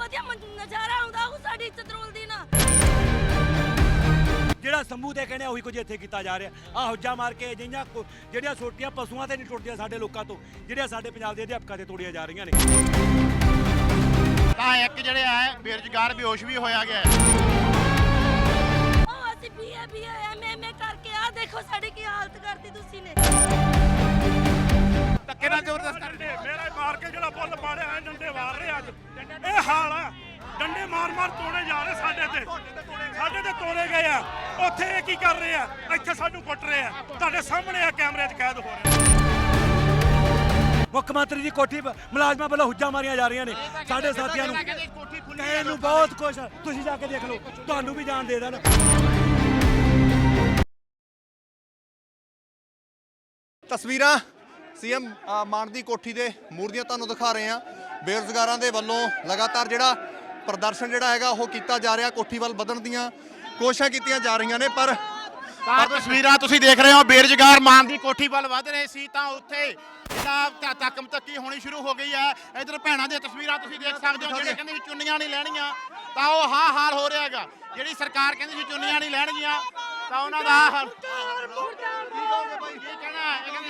ਵਧੀਆ ਮਨ- ਨਜ਼ਾਰਾ ਆਉਂਦਾ ਉਹ ਸਾਡੀ ਇੱਜ਼ਤ ਰੋਲਦੀ ਨਾ। ਜਿਹੜਾ ਸੰਭੂ ਤੇ ਕਹਿੰਦੇ ਉਹੀ ਕੁਝ ਇੱਥੇ ਕੀਤਾ ਜਾ ਰਿਹਾ। ਆ ਹੁੱਜਾ ਮਾਰ ਕੇ ਜਿਹੀਆਂ ਕੋ- ਜਿਹੜੀਆਂ ਸੋਟੀਆਂ ਪਸ਼ੂਆਂ ਤੇ ਨਹੀਂ ਟੁੱਟਦੀਆਂ ਸਾਡੇ ਲੋਕਾਂ ਤੋਂ ਜਿਹੜੀਆਂ ਸਾਡੇ ਪੰਜਾਬ ਦੇ ਅਧਿਆਪਕਾਂ ਤੇ ਤੋੜੀਆਂ ਜਾ ਰਹੀਆਂ ਨੇ। ਤਾਂ ਇੱਕ ਜਿਹੜੇ ਆ ਬੇਰੁਜ਼ਗਾਰ ਬੇਹੋਸ਼ ਵੀ ਹੋਇਆ ਗਿਆ। ਹੈ। ਉਹ ਅਸੀਂ ਬੀਏ ਬੀਏ ਐਮਐਮਏ ਕਰਕੇ ਆ ਦੇਖੋ ਸਾਡੀ ਕੀ ਹਾਲਤ ਕਰਤੀ ਤੁਸੀਂ ਨੇ। ਧੱਕੇ ਨਾਲ ਜ਼ਬਰਦਸਤ ਕਰਦੇ ਮੇਰਾ ਹੀ ਮਾਰ ਕੇ ਜਿਹੜਾ ਪੁੱਲ ਪਾੜਿਆ ਇਹ ਡੰਡੇ ਮਾਰ ਰਹੇ ਅੱਜ। ਇਹ ਹਾਲ ਆ। ਡੰਡੇ ਮਾਰ ਮਾਰ ਤੋੜੇ ਜਾ ਰਹੇ ਸਾਡੇ ਤੇ। ਸਾਡੇ ਤੇ ਤੋੜੇ ਗਏ ਆ। ਉੱਥੇ ਇਹ ਕੀ ਕਰ ਰਹੇ ਆ? ਇੱਥੇ ਸਾਨੂੰ ਕੁੱਟ ਰਹੇ ਆ। ਤੁਹਾਡੇ ਸਾਹਮਣੇ ਆ ਕੈਮਰੇ 'ਚ ਕੈਦ ਹੋ ਰਹੇ ਮੁੱਖ ਮੰਤਰੀ ਦੀ ਕੋਠੀ ਮੁਲਾਜ਼ਮਾਂ ਵੱਲੋਂ ਹੁੱਜਾ ਮਾਰੀਆਂ ਜਾ ਰਹੀਆਂ ਨੇ ਸਾਡੇ ਸਾਥੀਆਂ ਨੂੰ। ਕਹਿਣ ਨੂੰ ਬਹੁਤ ਕੁਝ। ਤੁਸੀਂ ਜਾ ਕੇ ਦੇਖ ਲਓ। ਤੁਹਾਨੂੰ ਵੀ ਜਾਣ ਦੇ ਦੇਣ। ਤਸਵੀਰਾਂ ਸੀਐਮ ਮਾਨ ਦੀ ਕੋਠੀ ਦੇ ਮੂਰਤੀਆਂ ਤੁਹਾਨੂੰ ਦਿਖਾ ਰਹੇ ਹਾਂ। ਬੇਰੁਜ਼ਗਾਰਾਂ ਦੇ ਵੱਲੋਂ ਲਗਾਤਾਰ ਜਿਹੜਾ ਪ੍ਰਦਰਸ਼ਨ ਜਿਹੜਾ ਹੈਗਾ ਉਹ ਕੀਤਾ ਜਾ ਰਿਹਾ ਕੋਠੀ ਵੱਲ ਵਧਣ ਦੀਆਂ ਕੋਸ਼ਿਸ਼ਾਂ ਕੀਤੀਆਂ ਜਾ ਰਹੀਆਂ ਨੇ ਪਰ ਤਾਂ ਤਸਵੀਰਾਂ ਤੁਸੀਂ ਦੇਖ ਰਹੇ ਹੋ ਬੇਰੁਜ਼ਗਾਰ ਮਾਨ ਦੀ ਕੋਠੀ ਵੱਲ ਵਧ ਰਹੇ ਸੀ ਤਾਂ ਉੱਥੇ ਜਿਹੜਾ ਤੱਕਮ ਤੱਕੀ ਹੋਣੀ ਸ਼ੁਰੂ ਹੋ ਗਈ ਹੈ। ਇਧਰ ਭੈਣਾਂ ਦੀਆਂ ਤਸਵੀਰਾਂ ਤੁਸੀਂ ਦੇਖ ਸਕਦੇ ਹੋ ਜਿਹੜੇ ਕਹਿੰਦੇ ਸੀ ਚੁੰਨੀਆਂ ਨਹੀਂ ਲੈਣੀਆਂ ਤਾਂ ਉਹ ਹਾਂ ਹਾਲ ਹੋ ਰਿਹਾ ਹੈਗਾ। ਜਿਹੜੀ ਸਰਕਾਰ ਕਹਿੰਦੀ ਸੀ ਚੁੰਨੀਆਂ ਨਹੀਂ ਲੈਣਗੀਆਂ ਤਾਂ ਉਹਨਾਂ ਦਾ ਕੀ ਕਹਿਣਾ ਹੈ? ਇਹ ਕਹਿੰਦੇ ਜੀ- ਸਿੱਖਿਆ ਮੰਤਰੀ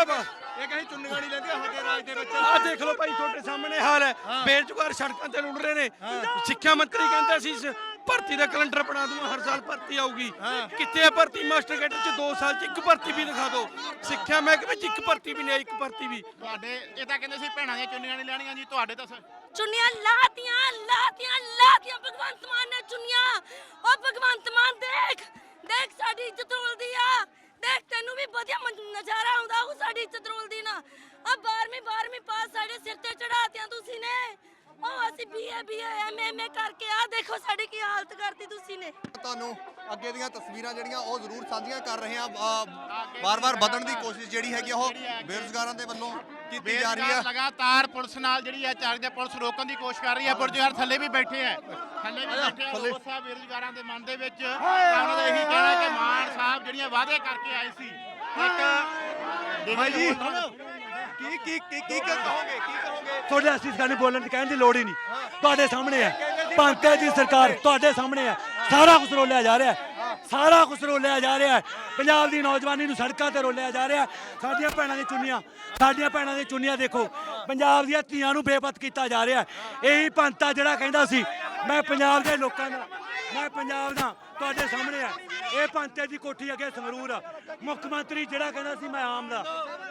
ਮੁਰਦਾਬਾਦ ਇਹ ਕਹੀਂ ਚੁੰਨੀਆਂ ਨਹੀਂ ਲੈਂਦੀਆਂ ਸਾਡੇ ਰਾਜ ਦੇ ਵਿੱਚ। ਆ ਦੇਖ ਲਓ ਭਾਈ ਤੁਹਾਡੇ ਸਾਹਮਣੇ ਹਾਲ ਹੈ। ਬੇਰੁਜ਼ਗਾਰ ਸੜਕਾਂ ਤੇ ਲੁੱਟ ਰਹੇ ਨੇ। ਸਿੱਖਿਆ ਮੰਤਰੀ ਕਹਿੰਦਾ ਸੀ ਭਰਤੀ ਦਾ ਕੈਲੰਡਰ ਬਣਾ ਦੂੰਗਾ ਹਰ ਸਾਲ ਭਰਤੀ ਆਊਗੀ। ਕਿੱਥੇ ਹੈ ਭਰਤੀ? ਮਾਸਟਰ ਕੈਡਰ ਚ 2 ਸਾਲ ਚ ਇੱਕ ਭਰਤੀ ਵੀ ਦਿਖਾ ਦਿਓ। ਸਿੱਖਿਆ ਮਹਿਕਮੇ ਚ ਇੱਕ ਭਰਤੀ ਵੀ ਨਹੀਂ ਆਈ ਇੱਕ ਭਰਤੀ ਵੀ। ਤੁਹਾਡੇ ਇਹ ਤਾਂ ਕਹਿੰਦੇ ਸੀ ਭੈਣਾਂ ਦੀਆਂ ਚੁੰਨੀਆਂ ਨਹੀਂ ਲੈਣੀਆਂ ਜੀ ਤੁਹਾਡੇ ਤਾਂ ਚੁੰਨੀਆਂ ਲਾਤੀਆਂ ਲਾਤੀਆਂ ਲਾਤੀਆਂ। ਭਗਵੰਤ ਮਾਨ ਨੇ ਚੁੰਨੀਆਂ। ਉਹ ਭਗਵੰਤ ਮਾਨ ਦੇਖ ਦੇਖ ਸਾਡੀ ਇੱਜ਼ਤ ਰੋਲਦੀ ਆ। ਦੇਖ ਤੈਨੂੰ ਵੀ ਵਧੀਆ ਮਨ- ਨਜ਼ਾਰਾ ਆਉਂਦਾ ਉਹ ਸਾਡੀ ਇੱਜ਼ਤ ਰੋਲਦੀ ਨਾ। ਆ 12ਵੀਂ 12ਵੀਂ ਪਾਸ ਸਾਡੇ ਸਿਰ ਤੇ ਚੜਾਤੀਆਂ ਤੁਸੀਂ ਨੇ। ਉਹ ਅਸੀਂ ਬੀਏ ਬੀਏ ਐਮਐਮਏ ਕਰਕੇ ਆ ਦੇਖੋ ਸਾਡੀ ਕੀ ਹਾਲਤ ਕਰਤੀ ਤੁਸੀਂ ਨੇ। ਤੁਹਾਨੂੰ ਅੱਗੇ ਦੀਆਂ ਤਸਵੀਰਾਂ ਜਿਹੜੀਆਂ ਉਹ ਜ਼ਰੂਰ ਸਾਂਝੀਆਂ ਕਰ ਰਹੇ ਹਾਂ। ਵਾਰ-ਵਾਰ ਵਧਣ ਦੀ ਕੋਸ਼ਿਸ਼ ਜਿਹੜੀ ਹੈਗੀ ਆ ਉਹ ਬੇਰੁਜ਼ਗਾਰਾਂ ਦੇ ਵੱਲੋਂ ਕੀਤੀ ਜਾ ਰਹੀ ਹੈ ਬੇਰੁਜ਼ਗਾਰ ਲਗਾਤਾਰ ਪੁਲਿਸ ਨਾਲ ਜਿਹੜੀ ਹੈ ਚੱਲਦੇ ਪੁਲਿਸ ਰੋਕਣ ਦੀ ਕੋਸ਼ਿਸ਼ ਕਰ ਰਹੀ ਹੈ ਬੇਰੁਜ਼ਗਾਰ ਥੱਲੇ ਵੀ ਬੈਠੇ ਹੈ ਥੱਲੇ ਵੀ ਬੈਠੇ ਆ ਥੱਲੇ। ਰੋਸ ਆ ਬੇਰੁਜ਼ਗਾਰਾਂ ਦੇ ਮਨ ਦੇ ਵਿੱਚ ਤਾਂ ਉਹਨਾਂ ਦਾ ਇਹੀ ਕਹਿਣਾ ਹੈ ਕਿ ਮਾਨ ਸਾਹਿਬ ਜਿਹੜੀਆਂ ਵਾਅਦੇ ਕਰਕੇ ਆਏ ਸੀ ਇੱਕ ਭਾਈ ਜੀ ਕੀ ਕੀ ਕੀ ਕੀ ਕਹੋਗੇ ਕੀ ਕਹੋਗੇ? ਤੁਹਾਡੇ ਅਸੀਂ ਗੱਲ ਬੋਲਣ ਦੀ ਕਹਿਣ ਦੀ ਲੋੜ ਹੀ ਨਹੀਂ। ਤੁਹਾਡੇ ਸਾਹਮਣੇ ਹੈ। ਪੰਕਜ ਦੀ ਸਰਕਾਰ ਤੁਹਾਡੇ ਸਾਹਮਣੇ ਹੈ। ਸਾਰਾ ਕੁਝ ਰੋਲਿਆ ਜਾ ਰਿਹਾ ਹੈ। ਸਾਰਾ ਕੁਝ ਰੋਲਿਆ ਜਾ ਰਿਹਾ ਹੈ। ਪੰਜਾਬ ਦੀ ਨੌਜਵਾਨੀ ਨੂੰ ਸੜਕਾਂ ਤੇ ਰੋਲਿਆ ਜਾ ਰਿਹਾ ਸਾਡੀਆਂ ਭੈਣਾਂ ਦੀਆਂ ਚੁੰਨੀਆਂ ਸਾਡੀਆਂ ਭੈਣਾਂ ਦੀਆਂ ਚੁੰਨੀਆਂ ਦੇਖੋ। ਪੰਜਾਬ ਦੀਆਂ ਧੀਆਂ ਨੂੰ ਬੇਪਤ ਕੀਤਾ ਜਾ ਰਿਹਾ ਹੈ। ਇਹੀ ਪੰਥਾ ਜਿਹੜਾ ਕਹਿੰਦਾ ਸੀ ਮੈਂ ਪੰਜਾਬ ਦੇ ਲੋਕਾਂ ਦਾ, ਮੈਂ ਪੰਜਾਬ ਦਾ, ਤੁਹਾਡੇ ਸਾਹਮਣੇ ਆ। ਇਹ ਪੰਤੇ ਦੀ ਕੋਠੀ ਅੱਗੇ ਸੰਗਰੂਰ ਆ। ਮੁੱਖ ਮੰਤਰੀ ਜਿਹੜਾ ਕਹਿੰਦਾ ਸੀ ਮੈਂ ਆਮ ਦਾ,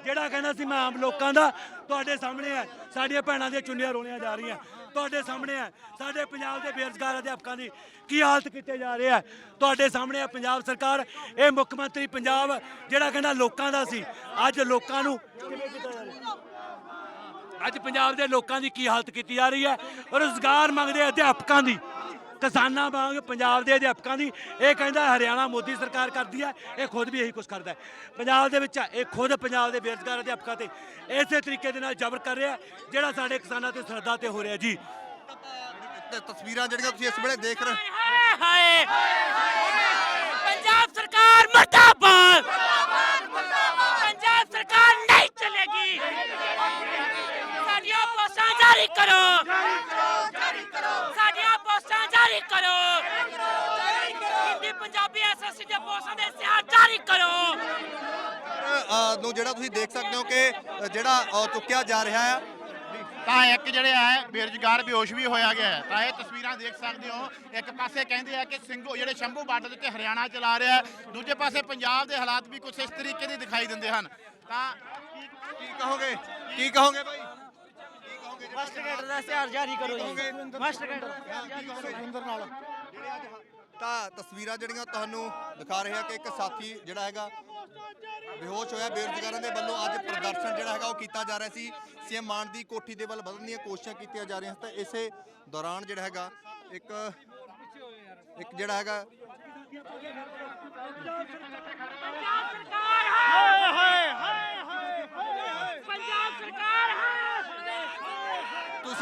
ਜਿਹੜਾ ਕਹਿੰਦਾ ਸੀ ਮੈਂ ਆਮ ਲੋਕਾਂ ਦਾ, ਤੁਹਾਡੇ ਸਾਹਮਣੇ ਆ। ਸਾਡੀਆਂ ਭੈਣਾਂ ਦੀਆਂ ਚੁੰਨੀਆਂ ਰੋਲੀਆਂ ਜਾ ਰਹੀਆਂ। ਤੁਹਾਡੇ ਸਾਹਮਣੇ ਆ। ਸਾਡੇ ਪੰਜਾਬ ਦੇ ਬੇਰੁਜ਼ਗਾਰ ਅਧਿਆਪਕਾਂ ਦੀ ਕੀ ਹਾਲਤ ਕੀਤੇ ਜਾ ਰਹੇ ਹੈ ਤੁਹਾਡੇ ਸਾਹਮਣੇ ਆ ਪੰਜਾਬ ਸਰਕਾਰ, ਇਹ ਮੁੱਖ ਮੰਤਰੀ ਪੰਜਾਬ, ਜਿਹੜਾ ਕਹਿੰਦਾ ਲੋਕਾਂ ਦਾ ਸੀ। ਅੱਜ ਲੋਕਾਂ ਨੂੰ ਕਿਵੇਂ ਕੀਤਾ ਜਾ ਰਿਹਾ? ਅੱਜ ਪੰਜਾਬ ਦੇ ਲੋਕਾਂ ਦੀ ਕੀ ਹਾਲਤ ਕੀਤੀ ਜਾ ਰਹੀ ਹੈ? ਰੋਜ਼ਗਾਰ ਮੰਗਦੇ ਅਧਿਆਪਕਾਂ ਦੀ। ਕਿਸਾਨਾਂ ਵਾਂਗ ਪੰਜਾਬ ਦੇ ਅਧਿਆਪਕਾਂ ਦੀ। ਇਹ ਕਹਿੰਦਾ ਹਰਿਆਣਾ ਮੋਦੀ ਸਰਕਾਰ ਕਰਦੀ ਹੈ। ਇਹ ਖੁਦ ਵੀ ਇਹੀ ਕੁਝ ਕਰਦਾ ਹੈ। ਪੰਜਾਬ ਦੇ ਵਿੱਚ ਇਹ ਖੁਦ ਪੰਜਾਬ ਦੇ ਬੇਰੁਜ਼ਗਾਰ ਅਧਿਆਪਕਾਂ ਤੇ ਇਸੇ ਤਰੀਕੇ ਦੇ ਨਾਲ ਜ਼ਬਰ ਕਰ ਰਿਹਾ ਜਿਹੜਾ ਸਾਡੇ ਕਿਸਾਨਾਂ ਤੇ ਸਰਦਾ ਤੇ ਹੋ ਰਿਹਾ ਜੀ। ਤਸਵੀਰਾਂ ਜਿਹੜੀਆਂ ਤੁਸੀਂ ਇਸ ਵੇਲੇ ਦੇਖ ਰਹੇ ਹਾਏ ਸਰਕਾਰ ਮਰਦਾਬਾਦ ਪੰਜਾਬ ਸਰਕਾਰ ਨਹੀਂ ਚਲੇਗੀ ਸਾਡੀਆਂ ਪੋਸਟਾਂ ਜਾਰੀ ਕਰੋ ਸਾਡੀਆਂ ਪੋਸਟਾਂ ਜਾਰੀ ਕਰੋ ਹਿੰਦੀ ਪੰਜਾਬੀ ਐਸਐਸਸੀ ਦੇ ਪੋਸਟਾਂ ਦੇ ਸਿਆਰ ਜਾਰੀ ਕਰੋ ਅ, ਨੂੰ ਜਿਹੜਾ ਤੁਸੀਂ ਦੇਖ ਸਕਦੇ ਹੋ ਕਿ ਅ, ਜਿਹੜਾ ਅ, ਚੁੱਕਿਆ ਜਾ ਰਿਹਾ ਹੈ ਤਾਂ ਇੱਕ ਜਿਹੜੇ ਆ ਬੇਰੁਜ਼ਗਾਰ ਬੇਹੋਸ਼ ਵੀ ਹੋਇਆ ਗਿਆ ਹੈ। ਤਾਂ ਇਹ ਤਸਵੀਰਾਂ ਦੇਖ ਸਕਦੇ ਹੋ। ਇੱਕ ਪਾਸੇ ਕਹਿੰਦੇ ਆ ਕਿ ਸਿੰਘੋ ਜਿਹੜੇ ਸ਼ੰਭੂ ਬਾਰਡਰ ਦੇ ਉੱਤੇ ਹਰਿਆਣਾ ਚਲਾ ਰਿਹਾ ਹੈ ਦੂਜੇ ਪਾਸੇ ਪੰਜਾਬ ਦੇ ਹਾਲਾਤ ਵੀ ਕੁਝ ਇਸ ਤਰੀਕੇ ਦੇ ਦਿਖਾਈ ਦਿੰਦੇ ਹਨ। ਤਾਂ ਕੀ ਕਹੋਗੇ? ਕੀ ਕਹੋਗੇ ਭਾਈ ਮਾਸਟਰ ਕੈਡਰ ਦਾ ਇਸ਼ਤਿਹਾਰ ਜਾਰੀ ਕਰੋ ਜੀ। ਮਾਸਟਰ ਕੈਡਰ ਤਾਂ ਤਸਵੀਰਾਂ ਜਿਹੜੀਆਂ ਤੁਹਾਨੂੰ ਦਿਖਾ ਰਹੇ ਆ ਕਿ ਇੱਕ ਸਾਥੀ ਜਿਹੜਾ ਹੈਗਾ ਬੇਹੋਸ਼ ਹੋਇਆ। ਬੇਰੁਜ਼ਗਾਰਾਂ ਦੇ ਵੱਲੋਂ ਅੱਜ ਪ੍ਰਦਰਸ਼ਨ ਜਿਹੜਾ ਹੈਗਾ ਉਹ ਕੀਤਾ ਜਾ ਰਿਹਾ ਸੀ। ਸੀਐਮ ਮਾਨ ਦੀ ਕੋਠੀ ਦੇ ਵੱਲ ਵਧਣ ਦੀਆਂ ਕੋਸ਼ਿਸ਼ਾਂ ਕੀਤੀਆਂ ਜਾ ਰਹੀਆਂ ਤਾਂ ਇਸੇ ਦੌਰਾਨ ਜਿਹੜਾ ਹੈਗਾ, ਇੱਕ ਇੱਕ ਜਿਹੜਾ ਹੈਗਾ ਪੰਜਾਬ ਸਰਕਾਰ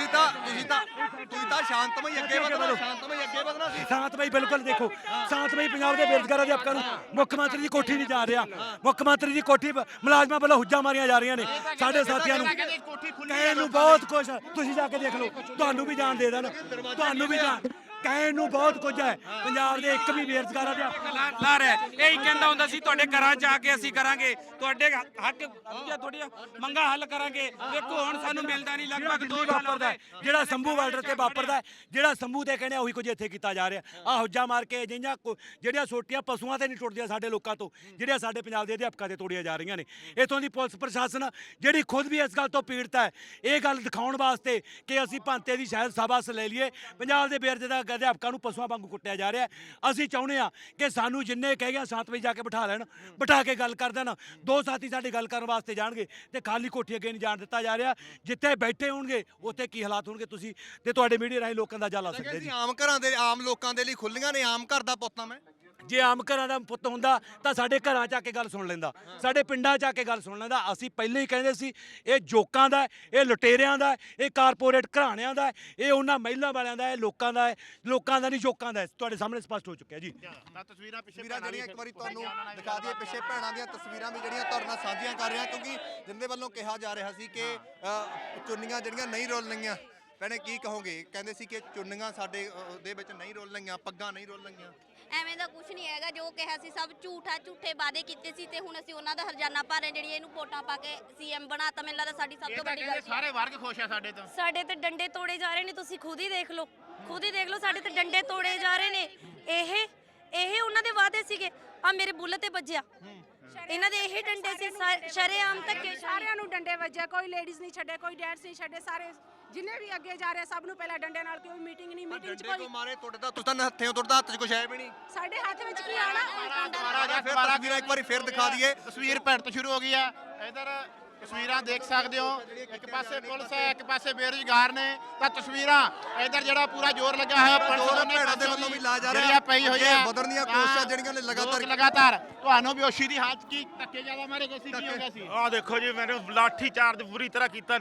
ਤੁਸੀਂ ਤਾਂ ਤੁਸੀਂ ਤਾਂ ਤੁਸੀਂ ਤਾਂ ਸ਼ਾਂਤਮਈ ਅੱਗੇ ਵਧਣਾ ਸ਼ਾਂਤਮਈ ਅੱਗੇ ਵਧਣਾ ਸੀ। ਸ਼ਾਂਤਮਈ ਬਿਲਕੁਲ ਦੇਖੋ ਸ਼ਾਂਤਮਈ ਪੰਜਾਬ ਦੇ ਬੇਰੁਜ਼ਗਾਰਾਂ ਦੇ ਅਧਿਆਪਕਾਂ ਨੂੰ ਮੁੱਖ ਮੰਤਰੀ ਦੀ ਕੋਠੀ ਨਹੀਂ ਜਾ ਰਿਹਾ। ਮੁੱਖ ਮੰਤਰੀ ਦੀ ਕੋਠੀ ਮੁਲਾਜ਼ਮਾਂ ਵੱਲੋਂ ਹੁੱਜਾਂ ਮਾਰੀਆਂ ਜਾ ਰਹੀਆਂ ਨੇ ਸਾਡੇ ਸਾਥੀਆਂ ਨੂੰ। ਕੋਠੀ ਖੁੱਲੀ ਕਹਿਣ ਨੂੰ ਬਹੁਤ ਕੁਝ। ਤੁਸੀਂ ਜਾ ਕੇ ਦੇਖ ਲਓ ਤੁਹਾਨੂੰ ਵੀ ਜਾਣ ਦੇ ਦੇਣ। ਤੁਹਾਨੂੰ ਵੀ ਜਾਣ। ਕਹਿਣ ਨੂੰ ਬਹੁਤ ਕੁਝ ਹੈ। ਪੰਜਾਬ ਦੇ ਇੱਕ ਵੀ ਬੇਰੁਜ਼ਗਾਰਾਂ ਦੇ ਲਾ ਲਾ ਰਿਹਾ ਹੈ। ਇਹੀ ਕਹਿੰਦਾ ਹੁੰਦਾ ਸੀ ਤੁਹਾਡੇ ਘਰਾਂ ਚ ਆ ਕੇ ਅਸੀਂ ਕਰਾਂਗੇ। ਤੁਹਾਡੇ ਹੱਕ ਜਾਂ ਤੁਹਾਡੀਆਂ ਮੰਗਾਂ ਹੱਲ ਕਰਾਂਗੇ। ਦੇਖੋ ਹੁਣ ਸਾਨੂੰ ਮਿਲਦਾ ਨਹੀਂ ਲਗਭਗ 2 ਦਿੱਲੀ ਸਾਲ ਹੋ ਗਏ। ਜਿਹੜਾ ਸੰਭੂ ਬਾਰਡਰ ਤੇ ਵਾਪਰਦਾ ਜਿਹੜਾ ਸੰਭੂ ਤੇ ਕਹਿੰਦੇ ਉਹੀ ਕੁਝ ਇੱਥੇ ਕੀਤਾ ਜਾ ਰਿਹਾ। ਆ ਹੁੱਜਾ ਮਾਰ ਕੇ ਜਿਹੀਆਂ ਜਿਹੜੀਆਂ ਸੋਟੀਆਂ ਪਸ਼ੂਆਂ ਤੇ ਨਹੀਂ ਟੁੱਟਦੀਆਂ ਸਾਡੇ ਲੋਕਾਂ ਤੋਂ ਜਿਹੜੀਆਂ ਸਾਡੇ ਪੰਜਾਬ ਦੇ ਅਧਿਆਪਕਾਂ ਤੇ ਤੋੜੀਆਂ ਜਾ ਰਹੀਆਂ ਨੇ। ਇਥੋਂ ਦੀ ਪੁਲਿਸ ਪ੍ਰਸ਼ਾਸਨ ਜਿਹੜੀ ਖੁਦ ਵੀ ਇਸ ਗੱਲ ਤੋਂ ਪੀੜਤ ਹੈ ਇਹ ਗੱਲ ਦਿਖਾਉਣ ਵਾਸਤੇ ਕਿ ਅਸੀਂ ਭਾਂਤੇ ਦੀ ਸ਼ਾਇਦ ਸਾਬਾਸ ਲੈ ਲਈਏ। ਪੰਜਾਬ ਦੇ ਬੇਰੁਜ਼ਗਾਰ ਅਧਿਆਪਕਾਂ ਨੂੰ ਪਸ਼ੂਆਂ ਵਾਂਗੂ ਕੁੱਟਿਆ ਜਾ ਰਿਹਾ ਹੈ। ਅਸੀਂ ਚਾਹੁੰਦੇ ਆ ਕਿ ਸਾਨੂੰ ਜਿੰਨੇ ਕਹਿ ਗਿਆ ਸਾਤ ਵਜੇ ਜਾ ਕੇ ਬਿਠਾ ਲੈਣ ਬਿਠਾ ਕੇ ਗੱਲ ਕਰ ਦੇਣ। ਦੋ ਸਾਥੀ ਸਾਡੀ ਗੱਲ ਕਰਨ ਵਾਸਤੇ ਜਾਣਗੇ ਤੇ ਖਾਲੀ ਕੋਠੀ ਅੱਗੇ ਨਹੀਂ ਜਾਣ ਦਿੱਤਾ ਜਾ ਰਿਹਾ। ਜਿੱਥੇ ਬੈਠੇ ਹੋਣਗੇ ਉੱਥੇ ਕੀ ਹਾਲਾਤ ਹੋਣਗੇ ਤੁਸੀਂ ਤੇ ਤੁਹਾਡੇ ਮੀਡੀਆ ਰਾਹੀਂ ਲੋਕਾਂ ਦਾ ਜਾਲਾ ਸਕਦੇ ਜੀ ਆਮ ਘਰਾਂ ਦੇ ਆਮ ਲੋਕਾਂ ਦੇ ਲਈ ਖੁੱਲੀਆਂ ਨੇ ਆਮ ਘਰ ਦਾ ਪੁੱਤਾਂ ਮੈਂ। ਜੇ ਆਮ ਘਰਾਂ ਦਾ ਪੁੱਤ ਹੁੰਦਾ ਤਾਂ ਸਾਡੇ ਘਰਾਂ 'ਚ ਆ ਕੇ ਗੱਲ ਸੁਣ ਲੈਂਦਾ। ਸਾਡੇ ਪਿੰਡਾਂ 'ਚ ਆ ਕੇ ਗੱਲ ਸੁਣ ਲੈਂਦਾ। ਅਸੀਂ ਪਹਿਲੇ ਹੀ ਕਹਿੰਦੇ ਸੀ ਇਹ ਜੋਕਾਂ ਦਾ ਹੈ, ਇਹ ਲੁਟੇਰਿਆਂ ਦਾ ਹੈ, ਇਹ ਕਾਰਪੋਰੇਟ ਘਰਾਣਿਆਂ ਦਾ ਹੈ, ਇਹ ਉਹਨਾਂ ਮਹਿਲਾ ਵਾਲਿਆਂ ਦਾ ਹੈ ਲੋਕਾਂ ਦਾ ਹੈ ਲੋਕਾਂ ਦਾ ਨਹੀਂ ਜੋਕਾਂ ਦਾ ਹੈ। ਤੁਹਾਡੇ ਸਾਹਮਣੇ ਸਪਸ਼ਟ ਹੋ ਚੁੱਕਿਆ ਜੀ। ਤਾਂ ਤਸਵੀਰਾਂ ਪਿੱਛੇ ਤਸਵੀਰਾਂ ਜਿਹੜੀਆਂ ਇੱਕ ਵਾਰੀ ਤੁਹਾਨੂੰ ਦਿਖਾ ਦਈਏ ਪਿੱਛੇ ਭੈਣਾਂ ਦੀਆਂ ਤਸਵੀਰਾਂ ਵੀ ਜਿਹੜੀਆਂ ਤੁਹਾਡੇ ਨਾਲ ਸਾਂਝੀਆਂ ਕਰ ਰਿਹਾ ਕਿਉਂਕਿ ਜਿੰਦੇ ਵੱਲੋਂ ਕਿਹਾ ਜਾ ਰਿਹਾ ਸੀ ਕਿ ਚੁੰਨੀਆਂ ਜਿਹੜੀਆਂ ਨਹੀਂ ਰੋਲ ਲਈਆਂ। ਭੈਣੇ ਕੀ ਕਹੋਗੇ? ਕਹਿੰਦੇ ਸੀ ਕਿ ਚੁੰਨੀਆਂ ਸਾਡੇ ਦੇ ਵਿੱਚ ਨਹੀਂ ਰੋਲ ਲਈਆਂ ਪੱਗਾਂ ਨਹੀਂ ਰੋਲ ਲਈਆਂ। ਐਵੇਂ ਦਾ ਕੁਝ ਨਹੀਂ ਹੈਗਾ ਜੋ ਕਿਹਾ ਸੀ ਸਭ ਝੂਠਾ ਝੂਠੇ ਵਾਅਦੇ ਕੀਤੇ ਸੀ ਤੇ ਹੁਣ ਅਸੀਂ ਉਹਨਾਂ ਦਾ ਹਰਜਾਨਾ ਭਰ ਰਹੇ ਜਿਹੜੀ ਇਹਨੂੰ ਵੋਟਾਂ ਪਾ ਕੇ ਸੀਐਮ ਬਣਾਤਾ ਮੈਨੂੰ ਲੱਗਦਾ ਸਾਡੀ ਸਭ ਇਹ ਤੋਂ ਤਾਂ ਵੱਡੀ ਕਹਿੰਦੇ ਗਲਤੀ ਹੈ ਸਾਰੇ ਵਰਗ ਖੁਸ਼ ਆ ਸਾਡੇ ਤੋਂ। ਸਾਡੇ ਤੇ ਡੰਡੇ ਤੋੜੇ ਜਾ ਰਹੇ ਨੇ ਤੁਸੀਂ ਖੁਦ ਹੀ ਦੇਖ ਲਓ। ਖੁਦ ਹੀ ਦੇਖ ਲਓ ਸਾਡੇ ਤੇ ਡੰਡੇ ਤੋੜੇ ਜਾ ਰਹੇ ਨੇ। ਇਹ ਇਹ ਉਹਨਾਂ ਦੇ ਵਾਅਦੇ ਸੀਗੇ। ਆ ਮੇਰੇ ਬੁੱਲ ਤੇ ਵੱਜਿਆ। ਇਹਨਾਂ ਦੇ ਇਹ ਡੰਡੇ ਸੀ ਸ਼ਰੇਆਮ ਧੱਕੇ। ਸਾਰਿਆਂ ਨੂੰ ਡੰਡੇ ਵੱਜੇ ਕੋਈ ਲੇਡੀਜ਼ ਨਹੀਂ ਛੱਡੇ ਕੋਈ ਡੈਡਸ ਨਹੀਂ ਛੱਡੇ ਸਾਰੇ ਜਿੰਨੇ ਵੀ ਅੱਗੇ ਜਾ ਰਹੇ ਸਭ ਨੂੰ ਪਹਿਲਾਂ ਡੰਡੇ ਨਾਲ ਕੋਈ ਮੀਟਿੰਗ ਨਹੀਂ ਮੀਟਿੰਗ 'ਚ ਡੰਡੇ ਕੋਈ ਕੋ ਮਾਰੇ ਤਾਂ ਤੁਸੀਂ ਤਾਂ ਹੱਥਿਓਂ ਤੁਹਾਡਾ ਹੱਥ 'ਚ ਕੁਝ ਹੈ ਵੀ ਨਹੀਂ। ਸਾਡੇ ਹੱਥ ਵਿੱਚ ਕੀ ਆਣਾ ਦੁਬਾਰਾ ਫਿਰ ਤਸਵੀਰਾਂ ਇੱਕ ਵਾਰੀ ਫਿਰ ਦਿਖਾ ਦਈਏ। ਤਸਵੀਰ ਭੈਣ ਤੋਂ ਸ਼ੁਰੂ ਹੋ ਗਈ ਆ। ਇਧਰ ਤਸਵੀਰਾਂ ਦੇਖ ਸਕਦੇ ਹੋ। ਇੱਕ ਪਾਸੇ ਪੁਲਿਸ ਹੈ ਇੱਕ ਪਾਸੇ ਬੇਰੁਜ਼ਗਾਰ ਨੇ। ਤਾਂ ਤਸਵੀਰਾਂ ਇਧਰ ਜਿਹੜਾ ਪੂਰਾ ਜ਼ੋਰ ਲੱਗਾ ਹੋਇਆ ਪੁਲਿਸ ਦੋਨੇ ਭੈਣਾਂ ਦੇ ਵੱਲੋਂ ਵੀ ਲਾ ਜਾ ਰਿਹਾ। ਜਿਹੜੀਆਂ ਪਈ ਹੋਈ ਹੈ ਵਧਣ ਦੀਆਂ ਕੋਸ਼ਿਸ਼ਾਂ ਜਿਹੜੀਆਂ ਨੇ ਲਗਾਤਾਰ- ਲਗਾਤਾਰ ਤੁਹਾਨੂੰ ਬੇਹੋਸ਼ੀ ਦੀ ਹਾਲਤ ਕੀ ਧੱਕੇ ਜ਼ਿਆਦਾ ਮਾਰੇ ਗਏ ਸੀ ਕੀ ਹੋ ਗਿਆ ਸੀ? ਆਹ ਦੇਖੋ ਜੀ ਮੈਨੂੰ ਲਾਠੀ ਚਾਰਜ ਬੁਰੀ ਤਰ੍ਹਾਂ ਕੀਤਾ।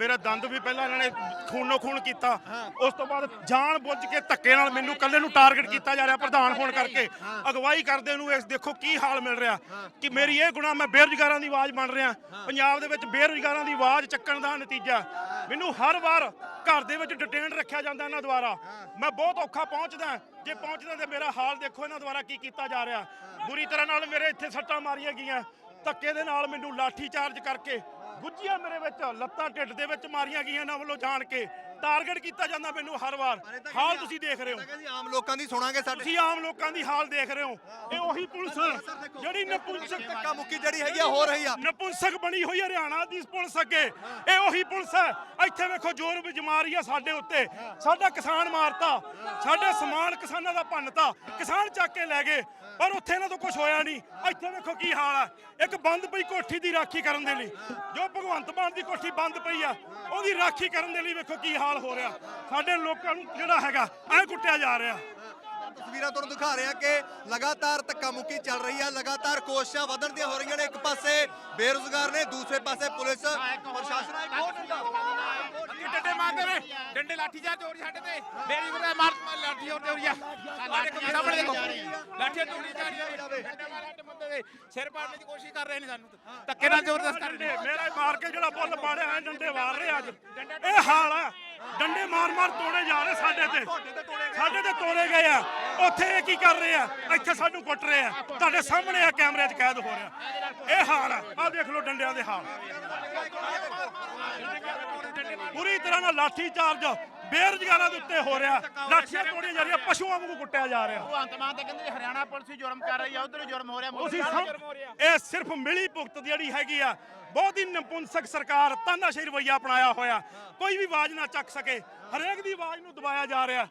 ਮੇਰਾ ਦੰਦ ਵੀ ਪਹਿਲਾਂ ਇਹਨਾਂ ਨੇ ਖੂਨੋ ਖੂਨ ਕੀਤਾ। ਉਸ ਤੋਂ ਬਾਅਦ ਜਾਣ ਬੁੱਝ ਕੇ ਧੱਕੇ ਨਾਲ ਮੈਨੂੰ ਕੱਲੇ ਨੂੰ ਟਾਰਗੇਟ ਕੀਤਾ ਜਾ ਰਿਹਾ ਪ੍ਰਧਾਨ ਹੋਣ ਕਰਕੇ। ਅਗਵਾਈ ਕਰਦੇ ਨੂੰ ਇਸ ਦੇਖੋ ਕੀ ਹਾਲ ਮਿਲ ਰਿਹਾ। ਕਿ ਮੇਰੀ ਇਹ ਗੁਨਾਹ ਮੈਂ ਬੇਰੁਜ਼ਗਾਰਾਂ ਦੀ ਆਵਾਜ਼ ਬਣ ਰਿਹਾ। ਪੰਜਾਬ ਦੇ ਵਿੱਚ ਬੇਰੁਜ਼ਗਾਰਾਂ ਦੀ ਆਵਾਜ਼ ਚੱਕਣ ਦਾ ਨਤੀਜਾ। ਮੈਨੂੰ ਹਰ ਵਾਰ ਘਰ ਦੇ ਵਿੱਚ ਡਿਟੇਨ ਰੱਖਿਆ ਜਾਂਦਾ ਇਹਨਾਂ ਦੁਆਰਾ। ਮੈਂ ਬਹੁਤ ਔਖਾ ਪਹੁੰਚਦਾ ਜੇ ਪਹੁੰਚਦਾ ਤੇ ਮੇਰਾ ਹਾਲ ਦੇਖੋ ਇਹਨਾਂ ਦੁਆਰਾ ਕੀ ਕੀਤਾ ਜਾ ਰਿਹਾ। ਬੁਰੀ ਤਰ੍ਹਾਂ ਨਾਲ ਮੇਰੇ ਇੱਥੇ ਸੱਟਾਂ ਮਾਰੀਆਂ ਗਈਆਂ। ਧੱਕੇ ਦੇ ਨਾਲ ਮੈਨੂੰ ਲਾਠੀ ਚਾਰਜ ਕਰਕੇ ਗੁੱਜੀਆਂ ਮੇਰੇ ਵਿੱਚ ਲੱਤਾਂ ਢਿੱਡ ਦੇ ਵਿੱਚ ਮਾਰੀਆਂ ਗਈਆਂ ਇਹਨਾਂ ਵੱਲੋਂ ਜਾਣ ਕੇ। ਟਾਰਗੇਟ ਕੀਤਾ ਜਾਂਦਾ ਮੈਨੂੰ ਹਰ ਵਾਰ। ਹਾਲ ਤੁਸੀਂ ਦੇਖ ਰਹੇ ਹੋ। ਕਹਿੰਦੇ ਆਮ ਲੋਕਾਂ ਦੀ ਸੁਣਾਂਗੇ ਸਾਡੇ ਤੁਸੀਂ ਆਮ ਲੋਕਾਂ ਦੀ ਹਾਲ ਦੇਖ ਰਹੇ ਹੋ। ਇਹ ਉਹੀ ਪੁਲਿਸ ਜਿਹੜੀ ਨਪੁੰਸਕ ਧੱਕਾ ਮੁੱਕੀ ਜਿਹੜੀ ਹੈਗੀ ਆ ਹੋ ਰਹੀ ਆ। ਨਪੁੰਸਕ ਬਣੀ ਹੋਈ ਹਰਿਆਣਾ ਦੀ ਪੁਲਿਸ ਅੱਗੇ। ਇਹ ਉਹੀ ਪੁਲਿਸ ਹੈ। ਇੱਥੇ ਵੇਖੋ ਜ਼ੋਰ ਵਿਜਮਾ ਰਹੀ ਹੈ ਸਾਡੇ ਉੱਤੇ। ਸਾਡਾ ਕਿਸਾਨ ਮਾਰਤਾ। ਸਾਡੇ ਸਮਾਨ ਕਿਸਾਨਾਂ ਦਾ ਭੰਨਤਾ। ਕਿਸਾਨ ਚੱਕ ਕੇ ਲੈ ਗਏ। ਪਰ ਉੱਥੇ ਇਹਨਾਂ ਤੋਂ ਕੁਝ ਹੋਇਆ ਨਹੀਂ। ਇੱਥੇ ਵੇਖੋ ਕੀ ਹਾਲ ਹੈ ਇੱਕ ਬੰਦ ਪਈ ਕੋਠੀ ਦੀ ਰਾਖੀ ਕਰਨ ਦੇ ਲਈ। ਜੋ ਭਗਵੰਤ ਮਾਨ ਦੀ ਕੋਠੀ ਬੰਦ ਪਈ ਆ ਉਹਦੀ ਰਾਖੀ ਕਰਨ ਦੇ ਲਈ ਵੇਖੋ ਕੀ ਹਾਲ ਹੋ ਰਿਹਾ। ਸਾਡੇ ਲੋਕਾਂ ਨੂੰ ਜਿਹੜਾ ਹੈਗਾ ਐ ਕੁੱਟਿਆ ਜਾ ਰਿਹਾ। ਤਸਵੀਰਾਂ ਤੁਹਾਨੂੰ ਦਿਖਾ ਰਿਹਾ ਕਿ ਲਗਾਤਾਰ ਧੱਕਾ ਮੁੱਕੀ ਚੱਲ ਰਹੀ ਆ। ਲਗਾਤਾਰ ਕੋਸ਼ਿਸ਼ਾਂ ਵਧਣ ਦੀਆਂ ਹੋ ਰਹੀਆਂ ਨੇ। ਇੱਕ ਪਾਸੇ ਬੇਰੁਜ਼ਗਾਰ ਨੇ ਦੂਸਰੇ ਪਾਸੇ ਪੁਲਿਸ। ਪ੍ਰਸ਼ਾਸਨ ਆ, ਡੰਡਾ। ਡੰਡੇ ਮਾਰਦੇ ਨੇ ਡੰਡੇ ਲਾਠੀ ਹੋ ਰਹੀ ਸਾਡੇ ਤੇ। ਮੇਰੀ ਵੀਰੇ ਮਾਰ ਮਾਰ ਲਾਠੀ ਹੋਰ ਤੇ ਹੋ ਰਹੀ ਆ ਦੇਖੋ ਸਾਹਮਣੇ ਦੇਖੋ। ਲਾਠੀਆਂ ਤੋੜੀ ਜਾ ਰਹੀਆਂ ਨੇ। ਡੰਡੇ ਮਾਰ ਸਾਡੇ ਦੇ। ਸਿਰ ਪਾੜਨੇ ਦੀ ਕੋਸ਼ਿਸ਼ ਕਰ ਰਹੇ ਨੇ ਸਾਨੂੰ ਧੱਕੇ ਨਾਲ ਜ਼ਬਰਦਸਤ ਕਰ ਰਹੇ ਨੇ। ਮੇਰਾ ਮਾਰ ਕੇ ਜਿਹੜਾ ਬੁੱਲ ਪਾੜਿਆ ਐ ਡੰਡੇ ਵਾਰ ਰਹੇ ਅੱਜ। ਇਹ ਹਾਲ ਆ। ਡੰਡੇ ਮਾਰ ਮਾਰ ਤੋੜੇ ਜਾ ਰਹੇ ਸਾਡੇ ਤੇ। ਸਾਡੇ ਤੇ ਤੋੜੇ ਗਏ ਆ। ਉੱਥੇ ਇਹ ਕੀ ਕਰ ਰਹੇ ਆ? ਇੱਥੇ ਸਾਨੂੰ ਕੁੱਟ ਰਹੇ ਆ। ਤੁਹਾਡੇ ਸਾਹਮਣੇ ਆ ਕੈਮਰੇ 'ਚ ਕੈਦ ਹੋ ਰਿਹਾ। ਇਹ ਹਾਲ ਆ। ਆਹ ਦੇਖ ਲਓ ਡੰਡਿਆਂ ਦੇ ਹਾਲ। ਪੂਰੀ ਤਰ੍ਹਾਂ ਨਾਲ ਲਾਠੀ ਚਾਰਜ ਬੇਰੁਜ਼ਗਾਰਾਂ ਦੇ ਉੱਤੇ ਹੋ ਰਿਹਾ। ਲਾਠੀਆਂ ਤੋੜੀਆਂ ਜਾ ਰਹੀਆਂ ਪਸ਼ੂਆਂ ਵਾਂਗੂ ਕੁੱਟਿਆ ਜਾ ਰਿਹਾ। ਭਗਵੰਤ ਮਾਨ ਤਾਂ ਕਹਿੰਦੇ ਹਰਿਆਣਾ ਪੁਲਿਸ ਜੁਰਮ ਕਰ ਰਹੀ ਆ ਉਧਰ ਵੀ ਜੁਰਮ ਹੋ ਰਿਹਾ ਤੁਸੀਂ ਸਮ ਇਹ ਸਿਰਫ ਮਿਲੀ ਭੁਗਤ ਜਿਹੜੀ ਹੈਗੀ ਆ ਬਹੁਤ ਹੀ ਨਪੁੰਸਕ ਸਰਕਾਰ ਤਾਨਾਸ਼ਾਹੀ ਰਵਈਆ ਅਪਣਾਇਆ ਹੋਇਆ। ਕੋਈ ਵੀ ਆਵਾਜ਼ ਨਾ ਚੱਕ ਸਕੇ ਹਰੇਕ ਦੀ ਆਵਾਜ਼ ਨੂੰ ਦਬਾਇਆ ਜਾ ਰਿਹਾ।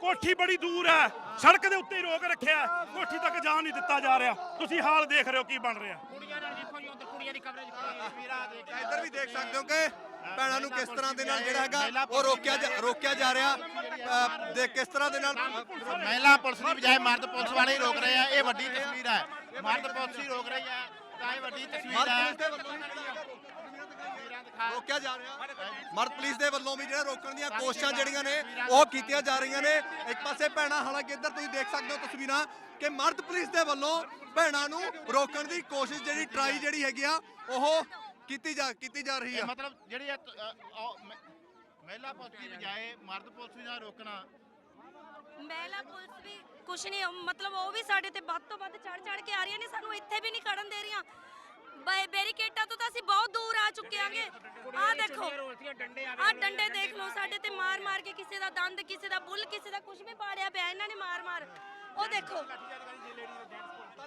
ਕੋਠੀ ਬੜੀ ਦੂਰ ਹੈ ਸੜਕ ਦੇ ਉੱਤੇ ਹੀ ਰੋਕ ਰੱਖਿਆ ਕੋਠੀ ਤੱਕ ਜਾਣ ਨਹੀਂ ਦਿੱਤਾ ਜਾ ਰਿਹਾ। ਤੁਸੀਂ ਹਾਲ ਦੇਖ ਰਹੇ ਹੋ ਕੀ ਬਣ ਰਿਹਾ। ਕੁੜੀਆਂ ਨਾਲ ਦੇਖੋ ਜੀ ਉਧਰ ਕੁੜੀਆਂ ਦੀ ਕਵਰੇਜ ਇੱਧਰ ਵੀ ਦੇਖ ਸਕਦੇ ਹੋ ਕਿ ਭੈਣਾਂ ਨੂੰ ਕਿਸ ਤਰ੍ਹਾਂ ਦੇ ਨਾਲ ਜਿਹੜਾ ਹੈਗਾ ਉਹ ਰੋਕਿਆ ਜਾ- ਰੋਕਿਆ ਜਾ ਰਿਹਾ? ਦੇ ਕਿਸ ਤਰ੍ਹਾਂ ਦੇ ਨਾਲ ਮਹਿਲਾ ਪੁਲਿਸ ਦੀ ਬਜਾਏ ਮਰਦ ਪੁਲਿਸ ਵਾਲੇ ਹੀ ਰੋਕ ਰਹੇ ਆ। ਇਹ ਵੱਡੀ ਤਸਵੀਰ ਹੈ। ਮਰਦ ਪੁਲਿਸ ਹੀ ਰੋਕ ਰਹੀ ਹੈ। ਤਾਂ ਇਹ ਵੱਡੀ ਤਸਵੀਰ ਹੈ। ਰੋਕਿਆ ਜਾ ਰਿਹਾ। ਮਰਦ ਪੁਲਿਸ ਦੇ ਵੱਲੋਂ ਵੀ ਜਿਹੜਾ ਰੋਕਣ ਦੀਆਂ ਕੋਸ਼ਿਸ਼ਾਂ ਜਿਹੜੀਆਂ ਨੇ ਉਹ ਕੀਤੀਆਂ ਜਾ ਰਹੀਆਂ ਨੇ। ਇੱਕ ਪਾਸੇ ਭੈਣਾਂ ਹਾਲਾਂਕਿ ਇੱਧਰ ਤੁਸੀਂ ਦੇਖ ਸਕਦੇ ਹੋ ਤਸਵੀਰਾਂ ਕਿ ਮਰਦ ਪੁਲਿਸ ਦੇ ਵੱਲੋਂ ਭੈਣਾਂ ਨੂੰ ਰੋਕਣ ਦੀ ਕੋਸ਼ਿਸ਼ ਜਿਹੜੀ ਟਰਾਈ ਜਿਹੜੀ ਹੈਗੀ ਆ ਉਹ ਕੀਤੀ ਜਾ ਕੀਤੀ ਜਾ ਰਹੀ ਇਹ ਆ। ਮਤਲਬ ਜਿਹੜੀ ਇਹ ਤ- ਅ, ਉਹ ਮ- ਮਹਿਲਾ ਪੁਲਿਸ ਦੀ ਬਜਾਏ ਮਰਦ ਪੁਲਿਸ ਵੀ ਨਾਲ ਰੋਕਣਾ। ਮਹਿਲਾ ਪੁਲਿਸ ਵੀ ਕੁਛ ਨਹੀਂ ਮਤਲਬ ਉਹ ਵੀ ਸਾਡੇ ਤੇ ਵੱਧ ਤੋਂ ਵੱਧ ਚੜ ਚੜ ਕੇ ਆ ਰਹੀਆਂ ਨੇ ਸਾਨੂੰ ਇੱਥੇ ਵੀ ਨਹੀਂ ਖੜਨ ਦੇ ਰਹੀਆਂ। ਬੈ- ਬੈਰੀਕੇਡਾਂ ਤੋਂ ਤਾਂ ਅਸੀਂ ਬਹੁਤ ਦੂਰ ਆ ਚੁੱਕੇ ਆਂਗੇ। ਆਹ ਦੇਖੋ। ਆਹ ਡੰਡੇ ਦੇਖ ਲਓ ਸਾਡੇ ਤੇ ਮਾਰ ਮਾਰ ਕੇ ਕਿਸੇ ਦਾ ਦੰਦ ਕਿਸੇ ਦਾ ਬੁੱਲ ਕਿਸੇ ਦਾ ਕੁਝ ਵੀ ਪਾੜਿਆ ਪਿਆ ਇਹਨਾਂ ਨੇ ਮਾਰ ਮਾਰ। ਉਹ ਦੇਖੋ।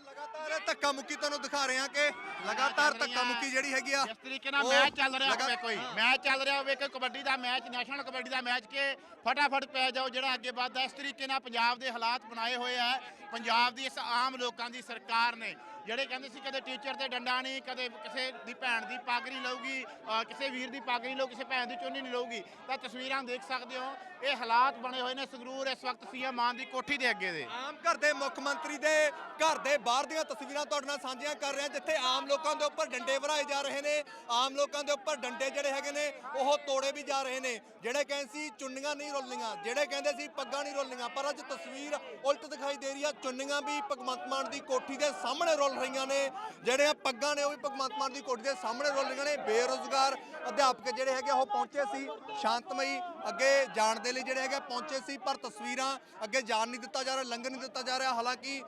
ਲਗਾਤਾਰ ਧੱਕਾ ਮੁੱਕੀ ਤੁਹਾਨੂੰ ਦਿਖਾ ਰਹੇ ਹਾਂ ਕਿ ਲਗਾਤਾਰ ਧੱਕਾ ਮੁੱਕੀ ਜਿਹੜੀ ਹੈਗੀ ਆ ਜਿਸ ਤਰੀਕੇ ਨਾਲ ਉਹ ਮੈਚ ਚੱਲ ਰਿਹਾ ਲਗਾ- ਹੋਵੇ ਕੋਈ ਮੈਚ ਚੱਲ ਰਿਹਾ ਹੋਵੇ ਕੋਈ ਕਬੱਡੀ ਦਾ ਮੈਚ ਨੈਸ਼ਨਲ ਕਬੱਡੀ ਦਾ ਮੈਚ ਕੇ ਫਟਾਫਟ ਪੈ ਜਾਓ ਜਿਹੜਾ ਅੱਗੇ ਵੱਧਦਾ। ਇਸ ਤਰੀਕੇ ਨਾਲ ਪੰਜਾਬ ਦੇ ਹਾਲਾਤ ਬਣਾਏ ਹੋਏ ਆ। ਪੰਜਾਬ ਦੀ ਇਸ ਆਮ ਲੋਕਾਂ ਦੀ ਸਰਕਾਰ ਨੇ ਜਿਹੜੇ ਕਹਿੰਦੇ ਸੀ ਕਦੇ ਟੀਚਰ ਤੇ ਡੰਡਾ ਨਹੀਂ ਕਦੇ ਕਿਸੇ ਦੀ ਭੈਣ ਦੀ ਪੱਗ ਨਹੀਂ ਲਊਗੀ ਕਿਸੇ ਵੀਰ ਦੀ ਪੱਗ ਨਹੀਂ ਲਊ ਕਿਸੇ ਭੈਣ ਦੀ ਚੁੰਨੀ ਨਹੀਂ ਲਊਗੀ ਤਾਂ ਤਸਵੀਰਾਂ ਦੇਖ ਸਕਦੇ ਹੋ। ਇਹ ਹਾਲਾਤ ਬਣੇ ਹੋਏ ਨੇ। ਸੰਗਰੂਰ ਇਸ ਵਕਤ ਸੀਐਮ ਮਾਨ ਦੀ ਕੋਠੀ ਦੇ ਅੱਗੇ ਦੇ। ਆਮ ਘਰ ਦੇ ਮੁੱਖ ਮੰਤਰੀ ਦੇ ਘਰ ਦੇ ਬਾਹਰ ਦੀਆਂ ਤਸਵੀਰਾਂ ਤੁਹਾਡੇ ਨਾਲ ਸਾਂਝੀਆਂ ਕਰ ਰਹੇ ਹਾਂ ਜਿੱਥੇ ਆਮ ਲੋਕਾਂ ਦੇ ਉੱਪਰ ਡੰਡੇ ਭਰਾਏ ਜਾ ਰਹੇ ਨੇ। ਆਮ ਲੋਕਾਂ ਦੇ ਉੱਪਰ ਡੰਡੇ ਜਿਹੜੇ ਹੈਗੇ ਨੇ, ਉਹ ਤੋੜੇ ਵੀ ਜਾ ਰਹੇ ਨੇ। ਜਿਹੜੇ ਕਹਿੰਦੇ ਸੀ ਚੁੰਨੀਆਂ ਨਹੀਂ ਰੋਲਣੀਆਂ ਜਿਹੜੇ ਕਹਿੰਦੇ ਸੀ ਪੱਗਾਂ ਨਹੀਂ ਰੋਲੀਆਂ, ਪਰ ਅੱਜ ਤਸਵੀਰ ਉਲਟ ਦਿਖਾਈ ਦੇ ਰਹੀ ਆ। ਚੁੰਨੀਆਂ ਵੀ ਭਗਵੰਤ ਮਾਨ ਦੀ ਕੋਠੀ ਦੇ ਸਾਹਮਣੇ ਰੋਲ ਰਹੀਆਂ ਨੇ। ਜਿਹੜੀਆਂ ਪੱਗਾਂ ਨੇ, ਉਹ ਵੀ ਭਗਵੰਤ ਮਾਨ ਦੀ ਕੋਠੀ ਦੇ ਸਾਹਮਣੇ ਰੋਲ ਰਹੀਆਂ ਨੇ। ਬੇਰੋਜ਼ਗਾਰ ਅਧਿਆਪਕ ਜਿਹੜੇ ਹੈਗੇ, ਉਹ ਪਹੁੰਚੇ ਸੀ ਸ਼ਾਂਤਮਈ, ਅੱਗੇ ਜਾਣ ਦੇ ਲਈ ਜਿਹੜੇ ਹੈਗੇ, ਪਹੁੰਚੇ ਸੀ, ਪਰ ਤਸਵੀਰਾਂ ਅੱਗੇ ਜਾਣ ਨਹੀਂ ਦਿੱਤਾ ਜਾ ਰਿਹਾ ਲੰਘਣ ਨਹੀਂ ਦਿੱਤਾ ਜਾ ਰਿਹਾ। ਹਾਲਾਂਕਿ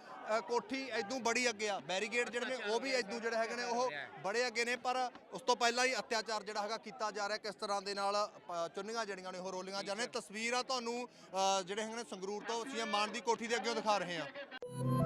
ਕੋਠੀ ਇਦੋਂ ਬੜੀ ਅੱਗੇ ਆ। ਬੈਰੀਗੇਡ ਜਿਹੜੇ ਨੇ ਉਹ ਵੀ ਇਦੋਂ ਜਿਹੜੇ ਹੈਗੇ ਨੇ ਉਹ ਬੜੇ ਅੱਗੇ ਨੇ ਪਰ ਉਸ ਤੋਂ ਪਹਿਲਾਂ ਹੀ ਅਤਿਆਚਾਰ ਜਿਹੜਾ ਹੈਗਾ ਕੀਤਾ ਜਾ ਰਿਹਾ ਕਿਸ ਤਰ੍ਹਾਂ ਦੇ ਨਾਲ ਚੁੰਨੀਆਂ ਜਿਹੜੀਆਂ ਨੇ ਉਹ ਰੋਲੀਆਂ ਜਾ ਰਹੀਆਂ ਤਸਵੀਰਾਂ ਤੁਹਾਨੂੰ ਜਿਹੜੇ ਹੈਗੇ ਨੇ ਸੰਗਰੂਰ ਤੋਂ ਸੀਐਮ ਮਾਨ ਦੀ ਕੋਠੀ ਦੇ ਅੱਗੇ ਦਿਖਾ ਰਹੇ ਹਾਂ।